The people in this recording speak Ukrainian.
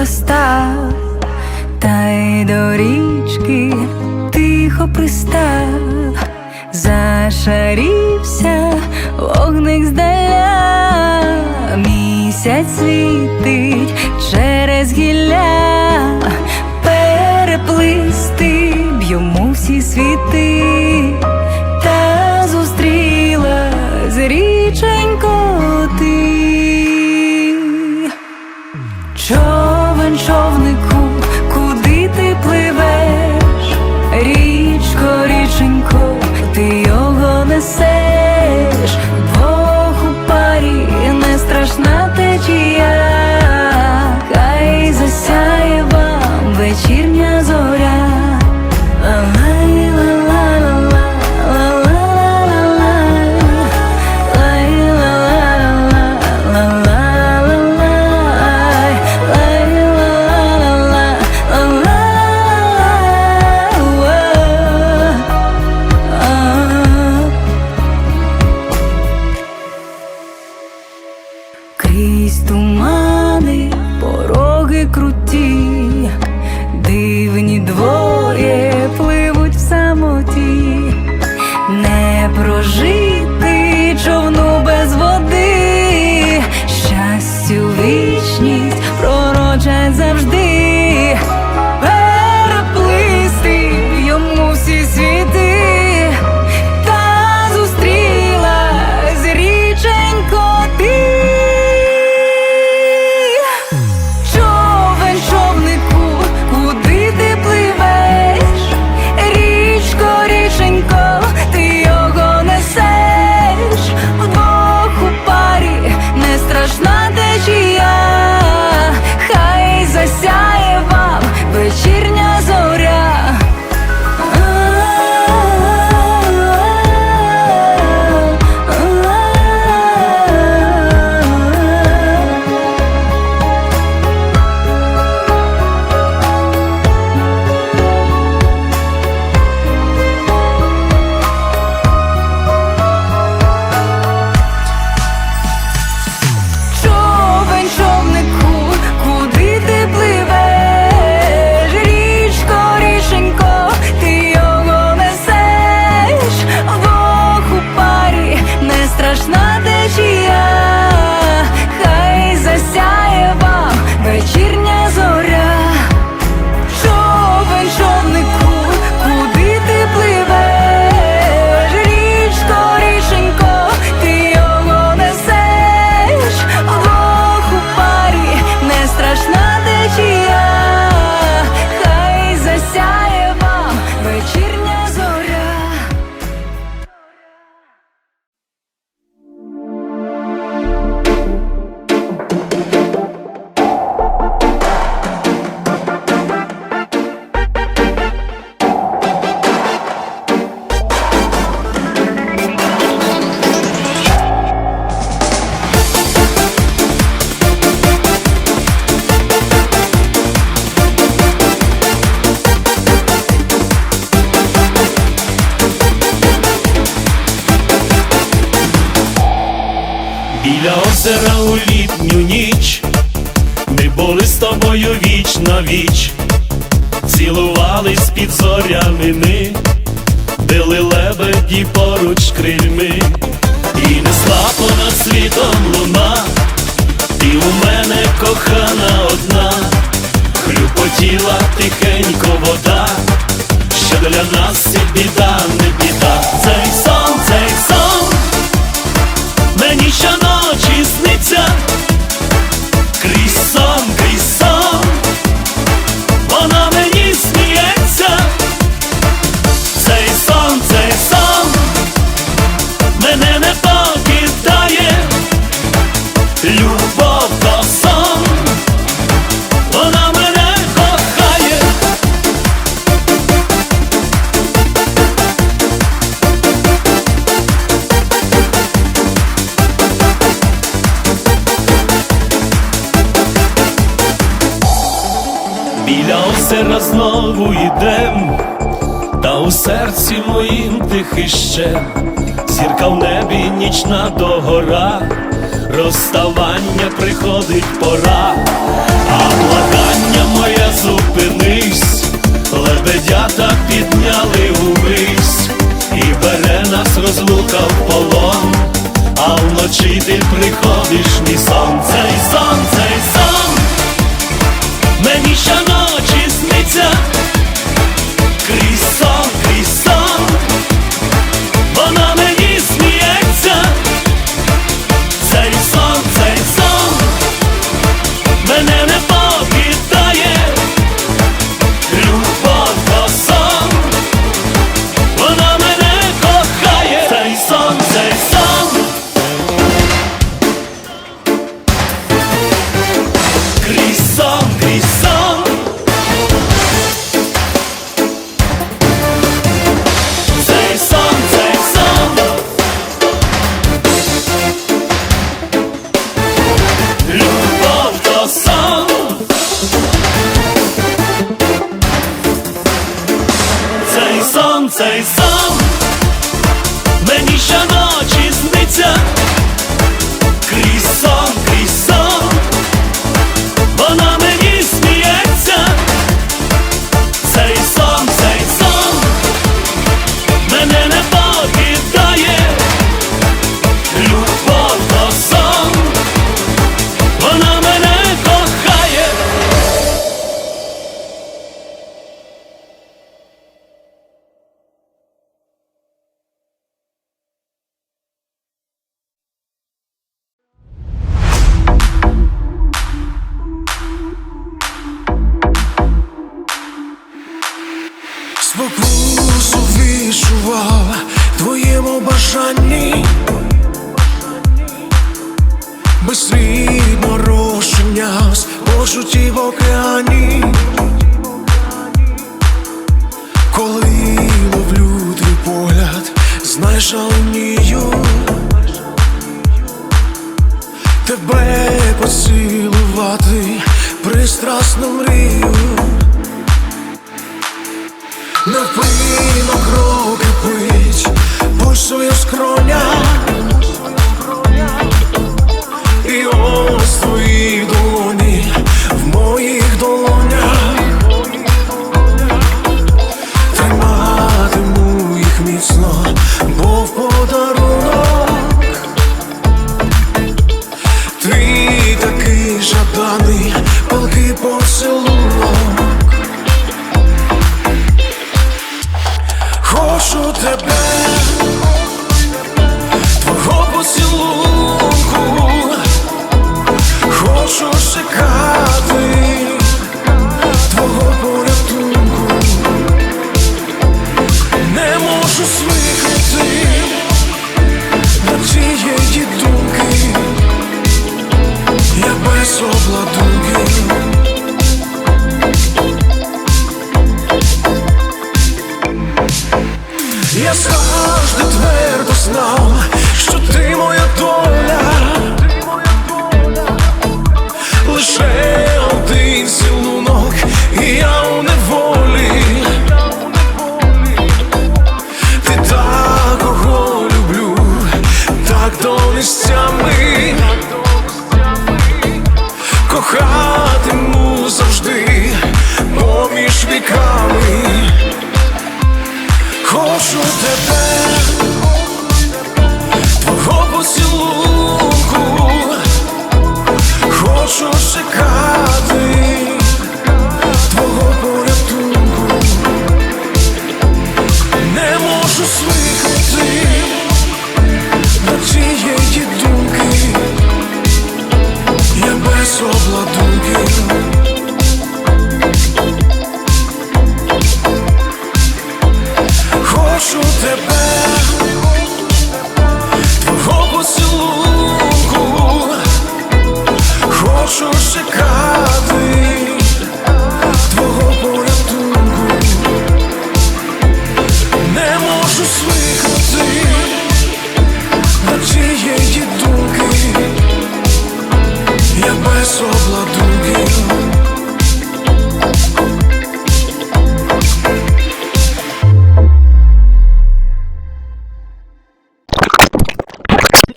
застав, та й до річки тихо пристав, зашарівся вогник здаля, місяць світить через гілля, переплисти б йому всі світи. озера у літню ніч, ми були з тобою віч на віч, цілувались під зорянини, били лебеді поруч крильми. знову йдем, та у серці моїм тихий ще. Зірка в небі, нічна догора, розставання приходить пора, а благання моє зупинись, лебедята підняли увись, і бере нас розлука в полон, а вночі ти приходиш, мій сонце і сонце і щоночі сниться. спокусу вишував твоєму бажанні, безслідно розчинявсь почуттів в океані, коли ловлю твій погляд, знаєш алнію тебе поцілувати пристрасно мрію. На невпинно кров кипить, пульсує скроня, і ось твої долоні в моїх долонях, триматиму їх міцно, бо в подарунок. Ти такий жаданий, палки поцілуй Я завжди твердо знав, що ти моя доля, лише один цілунок, і я у неволі. Ти так кого люблю, так до місцями, кохатиму завжди поміж віками прошу тебе, твого поцілунку, хочу чекати.